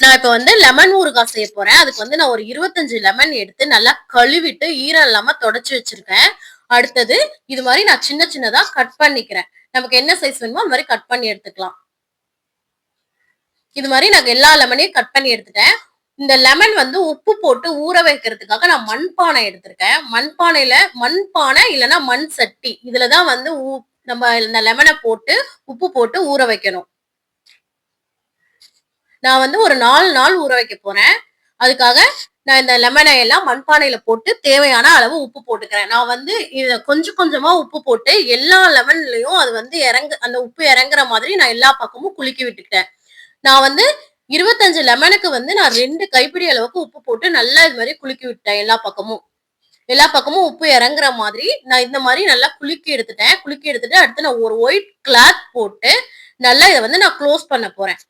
நான் இப்போ வந்து லெமன் ஊறுகாய் செய்ய போறேன். அதுக்கு வந்து நான் ஒரு இருபத்தஞ்சு லெமன் எடுத்து நல்லா கழுவிட்டு ஈரம் இல்லாம தொடச்சி வச்சிருக்கேன். அடுத்தது இது மாதிரி நான் சின்ன சின்னதா கட் பண்ணிக்கிறேன். நமக்கு என்ன சைஸ் வேணுமோ அது மாதிரி கட் பண்ணி எடுத்துக்கலாம். இது மாதிரி நான் எல்லா லெமனையும் கட் பண்ணி எடுத்துட்டேன். இந்த லெமன் வந்து உப்பு போட்டு ஊற வைக்கிறதுக்காக நான் மண்பானை எடுத்திருக்கேன். மண்பானையில மண்பானை இல்லைன்னா மண் சட்டி. இதுலதான் வந்து ஊ- நம்ம இந்த லெமனை போட்டு உப்பு போட்டு ஊற வைக்கணும். நான் வந்து ஒரு நாலு நாள் ஊற வைக்க போறேன். அதுக்காக நான் இந்த லெமனை எல்லாம் மண்பானையில போட்டு தேவையான அளவு உப்பு போட்டுக்கிறேன். நான் வந்து இத கொஞ்சம் கொஞ்சமா உப்பு போட்டு எல்லா லெமன்லயும் அது வந்து இறங்கு அந்த உப்பு இறங்குற மாதிரி நான் எல்லா பக்கமும் குலுக்கி விட்டுக்கிட்டேன். நான் வந்து இருபத்தஞ்சு லெமனுக்கு வந்து நான் ரெண்டு கைப்பிடி அளவுக்கு உப்பு போட்டு நல்லா இது மாதிரி குலுக்கி விட்டேன் எல்லா பக்கமும். எல்லா பக்கமும் உப்பு இறங்குற மாதிரி நான் இந்த மாதிரி நல்லா குலுக்கி எடுத்துட்டேன். குலுக்கி எடுத்துட்டு அடுத்து நான் ஒரு ஒயிட் கிளாத் போட்டு நல்லா இதை வந்து நான் க்ளோஸ் பண்ண போறேன்.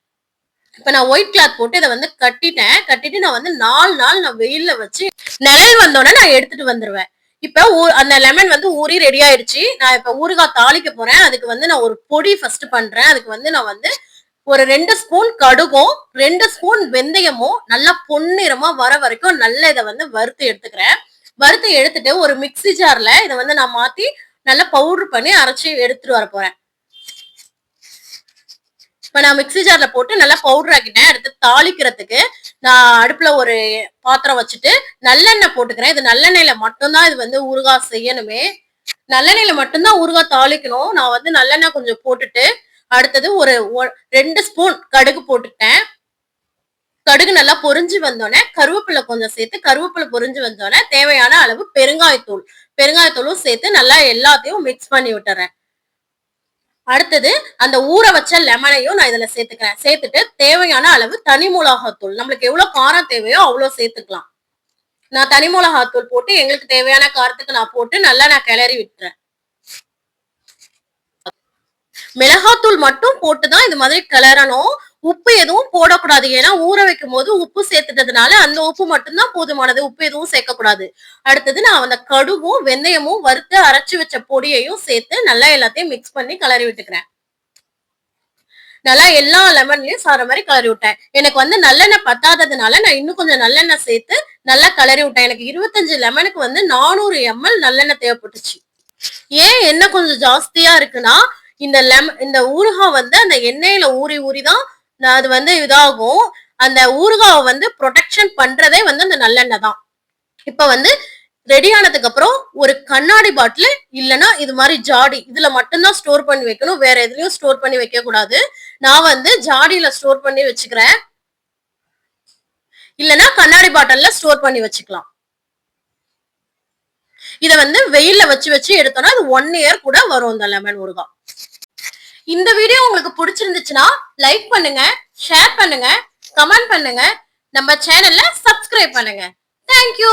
இப்ப நான் ஒயிட் கிளாத் போட்டு இதை வந்து கட்டிட்டேன். கட்டிட்டு நான் வந்து நாலு நாள் நான் வெயில்ல வச்சு நிழல் வந்தோடனே நான் எடுத்துட்டு வந்துருவேன். இப்ப ஊ- அந்த லெமன் வந்து ஊறி ரெடி ஆயிடுச்சு. நான் இப்ப ஊறுகாய் தாளிக்க போறேன். அதுக்கு வந்து நான் ஒரு பொடி ஃபர்ஸ்ட் பண்றேன். அதுக்கு வந்து நான் வந்து ஒரு ரெண்டு ஸ்பூன் கடுகும் ரெண்டு ஸ்பூன் வெந்தயமும் நல்லா பொன்னிறமா வர வரைக்கும் நல்லா இதை வந்து வறுத்து எடுத்துக்கிறேன். வறுத்து எடுத்துட்டு ஒரு மிக்ஸி ஜார்ல இதை வந்து நான் மாத்தி நல்லா பவுடர் பண்ணி அரைச்சி எடுத்துட்டு வர போறேன். இப்போ நான் மிக்ஸி ஜார்ல போட்டு நல்லா பவுடர் ஆக்கிட்டேன். அடுத்து தாளிக்கிறதுக்கு நான் அடுப்புல ஒரு பாத்திரம் வச்சுட்டு நல்லெண்ணெய் போட்டுக்கிறேன். இது நல்லெண்ணெயில மட்டும்தான் இது வந்து ஊறுகாய் செய்யணுமே. நல்லெண்ணெயில மட்டும்தான் ஊறுகாய் தாளிக்கணும். நான் வந்து நல்லெண்ணெய் கொஞ்சம் போட்டுட்டு அடுத்தது ஒரு ஒ- ரெண்டு ஸ்பூன் கடுகு போட்டுட்டேன் கடுகு நல்லா பொரிஞ்சு வந்தோடனே கருவேப்பிலை கொஞ்சம் சேர்த்து கருவேப்பிலை பொரிஞ்சு வந்தோடனே தேவையான அளவு பெருங்காயத்தூள். பெருங்காயத்தூளும் சேர்த்து நல்லா எல்லாத்தையும் மிக்ஸ் பண்ணி விட்டுறேன். அடுத்தது அந்த ஊற வச்ச லெமனையும் நான் இதுல சேர்த்துக்கிறேன். சேர்த்துட்டு தேவையான அளவு தனி மிளகாத்தூள். நம்மளுக்கு எவ்வளவு காரம் தேவையோ அவ்வளோ சேர்த்துக்கலாம். நான் தனி மிளகாத்தூள் போட்டு எங்களுக்கு தேவையான காரத்துக்கு நான் போட்டு நல்லா நான் கிளறி விட்டுறேன். மிளகாத்தூள் மட்டும் போட்டுதான் இது மாதிரி கிளறணும். உப்பு எதுவும் போடக்கூடாது. ஏன்னா ஊற வைக்கும் போது உப்பு சேர்த்துட்டதுனால அந்த உப்பு மட்டும்தான் போதுமானது. உப்பு எதுவும் சேர்க்கக்கூடாது. அடுத்தது நான் அந்த கடுகும் வெந்தயமும் வறுத்து அரைச்சு வச்ச பொடியையும் சேர்த்து நல்லா எல்லாத்தையும் மிக்ஸ் பண்ணி கிளறி விட்டுக்கிறேன். நல்லா எல்லா லெமன்லயும் சார மாதிரி கிளறி விட்டேன். எனக்கு வந்து நல்லெண்ணெய் பத்தாததுனால நான் இன்னும் கொஞ்சம் நல்லெண்ணெய் சேர்த்து நல்லா கிளறி விட்டேன். எனக்கு இருபத்தஞ்சு லெமனுக்கு வந்து நானூறு எம்எல் நல்லெண்ணெய் தேவைப்பட்டுச்சு. ஏன் எண்ணெய் கொஞ்சம் ஜாஸ்தியா இருக்குன்னா இந்த லெமன் இந்த ஊறுகாய் வந்து அந்த எண்ணெயில ஊறி ஊறி தான் அது வந்து இதாகும். அந்த ஊறுகாவை வந்து ப்ரொடெக்ஷன் பண்றதே வந்து அந்த நல்லெண்ணெய் தான். இப்ப வந்து ரெடி ஆனதுக்கு அப்புறம் ஒரு கண்ணாடி பாட்டில் இல்லைன்னா இது மாதிரி ஜாடி இதுல மட்டும்தான் ஸ்டோர் பண்ணி வைக்கணும். வேற எதுலயும் ஸ்டோர் பண்ணி வைக்க கூடாது நான் வந்து ஜாடியில ஸ்டோர் பண்ணி வச்சுக்கிறேன். இல்லைன்னா கண்ணாடி பாட்டில்ல ஸ்டோர் பண்ணி வச்சுக்கலாம். இதை வந்து வெயில்ல வச்சு வச்சு எடுத்தோம்னா அது ஒன் இயர் கூட வரும் இந்த லெமன் ஊறுகாய். இந்த வீடியோ உங்களுக்கு பிடிச்சிருந்துச்சுன்னா லைக் பண்ணுங்க ஷேர் பண்ணுங்க கமெண்ட் பண்ணுங்க. நம்ம சேனல்ல சப்ஸ்கிரைப் பண்ணுங்க. தேங்க்யூ